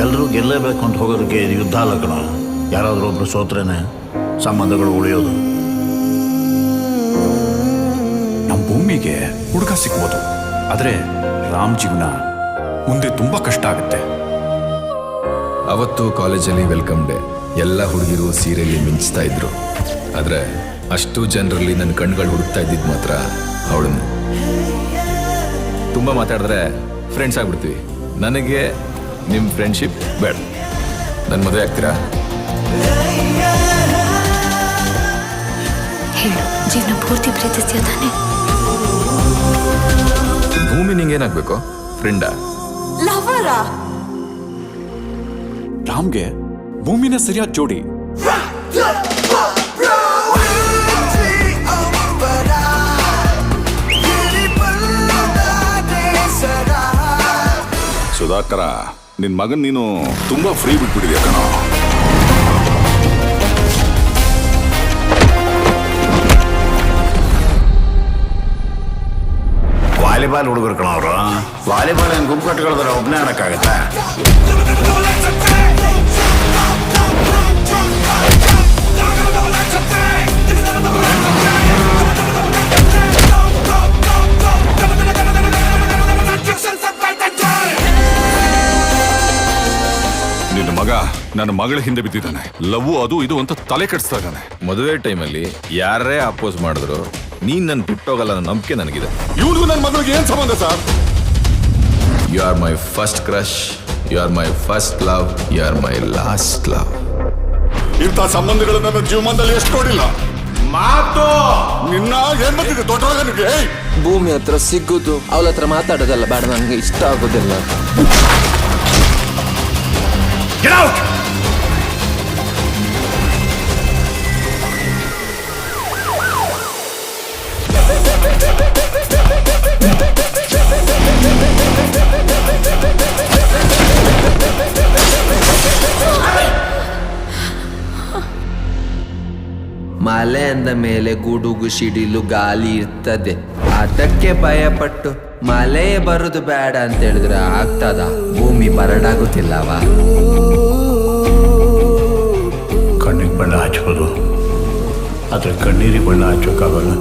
ಎಲ್ಲರೂ ಗೆಲ್ಲಬೇಕು ಅಂತ ಹೋಗೋದಕ್ಕೆ ಇದು ಯುದ್ಧ ಅಲ್ಲ ಕಣ. ಯಾರಾದರೂ ಒಬ್ರು ಸೋತ್ರೇನೆ ಸಂಬಂಧಗಳು ಉಳಿಯೋದು. ನಮ್ಮ ಭೂಮಿಗೆ ಹುಡುಗ ಸಿಗ್ಬೋದು. ಆದರೆ ರಾಮ್ ಜೀವನ ಮುಂದೆ ತುಂಬ ಕಷ್ಟ ಆಗುತ್ತೆ. ಅವತ್ತು ಕಾಲೇಜಲ್ಲಿ ವೆಲ್ಕಮ್ ಡೇ. ಎಲ್ಲ ಹುಡುಗಿರು ಸೀರೆಯಲ್ಲಿ ಮಿಂಚ್ತಾ ಇದ್ರು. ಆದರೆ ಅಷ್ಟು ಜನರಲ್ಲಿ ನನ್ನ ಕಣ್ಗಳು ಹುಡುಕ್ತಾ ಇದ್ದಿದ್ದು ಮಾತ್ರ ಅವಳನ್ನು. ತುಂಬ ಮಾತಾಡಿದ್ರೆ ಫ್ರೆಂಡ್ಸ್ ಆಗ್ಬಿಡ್ತೀವಿ. ನನಗೆ ನಿಮ್ಮ ಫ್ರೆಂಡ್ಶಿಪ್ ಬೇಡ. ನನ್ನ ಮದುವೆ ಆಗ್ತೀರಾ? ಹೇಳು ಜೀವನ ಪೂರ್ತಿ ಪ್ರೀತಿಸ್ತೀಯ ತಾನೆ? ಭೂಮಿ ನಿಂಗೇನಾಗ್ಬೇಕು ಫ್ರೆಂಡಾ ಫ್ರೆಂಡ ರಾಮ್ಗೆ ಭೂಮಿನ ಸರಿಯಾದ ಜೋಡಿ. ಸುಧಾಕರ ನಿನ್ ಮಗನ್ ನೀನು ತುಂಬಾ ಫ್ರೀ ಬಿಟ್ಬಿಟ್ಟಿದ್ಯಾ ಕಣ? ವಾಲಿಬಾಲ್ ಹುಡುಗರು ಕಣ ಅವರು. ವಾಲಿಬಾಲ್ ಗುಂಪು ಕಟ್ಕೊಳ್ತಾರೆ ಒಬ್ಬನೇ ಆಡೋಕ್ಕಾಗತ್ತಾ? ನನ್ನ ಮಗಳ ಹಿಂದೆ ಬಿದ್ದಿದ್ದಾನೆ. ಲವ್ ಅದು ಇದು ಅಂತ ತಲೆ ಕೆಡಿಸ್ತಾ ಇದ್ದಾನೆ. ಮದುವೆ ಟೈಮಲ್ಲಿ ಯಾರೇ ಅಪೋಸ್ ಮಾಡಿದ್ರು ನೀನ್ ನನ್ನ ಬಿಟ್ಟೋಗಲ್ಲ ಅನ್ನೋ ನಂಬಿಕೆ ನನಗಿದೆ. ಇವನು ನನ್ನ ಮಗಳಿಗೆ ಏನ್ ಸಂಬಂಧ sir? You are my first crush you are my first love you are my last love ಇಂಥ ಸಂಬಂಧಗಳು ನನ್ನ ಜೀವನದಲ್ಲಿ ಎಷ್ಟು ಕೊಡಿಲ್ಲ ಮಾತು! ನಿನ್ನ ಏನ್ ಬಂದಿದೆ ದೊಡ್ಡವಾಗ ಏಯ್! ಭೂಮಿ ಹತ್ರ ಸಿಗುದು ಅವಳ ಹತ್ರ ಮಾತಾಡೋದಲ್ಲ ಬೇಡ ನನಗೆ ಇಷ್ಟ ಆಗೋದಿಲ್ಲ. ಮಲೆ ಅಂದ ಮೇಲೆ ಗುಡುಗು ಸಿಡಿಲು ಗಾಲಿ ಇರ್ತದೆ. ಅದಕ್ಕೆ ಭಯಪಟ್ಟು ಮಳೆ ಬರುದು ಬೇಡ ಅಂತ ಹೇಳಿದ್ರೆ ಆಗ್ತದ? ಭೂಮಿ ಬರಡಾಗುತ್ತಿಲ್ಲವ? ಕಣ್ಣಿಗೆ ಬಣ್ಣ ಹಚ್ಚಬಹುದು ಆದರೆ ಕಣ್ಣೀರಿಗೆ ಬಣ್ಣ ಹಚ್ಚೋಕ್ಕಾಗಲ್ಲ.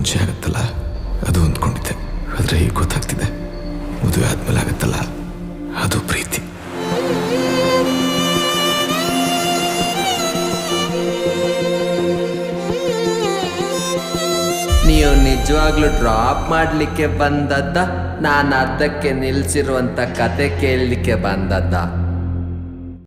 ಮುಂಚೆ ಆಗತ್ತಲ್ಲ? ಅದು ಅಂದ್ಕೊಂಡಿದ್ದೆ ಆದ್ರೆ ಈಗ ಗೊತ್ತಾಗ್ತಿದೆ. ಮದುವೆ ಆದ್ಮೇಲೆ ಆಗತ್ತಲ್ಲ? ಅದು ಪ್ರೀತಿ. ನೀವು ನಿಜವಾಗ್ಲೂ ಡ್ರಾಪ್ ಮಾಡ್ಲಿಕ್ಕೆ ಬಂದದ್ದ? ನಾನು ಅರ್ಧಕ್ಕೆ ನಿಲ್ಸಿರುವಂತ ಕತೆ ಕೇಳಲಿಕ್ಕೆ ಬಂದದ್ದ?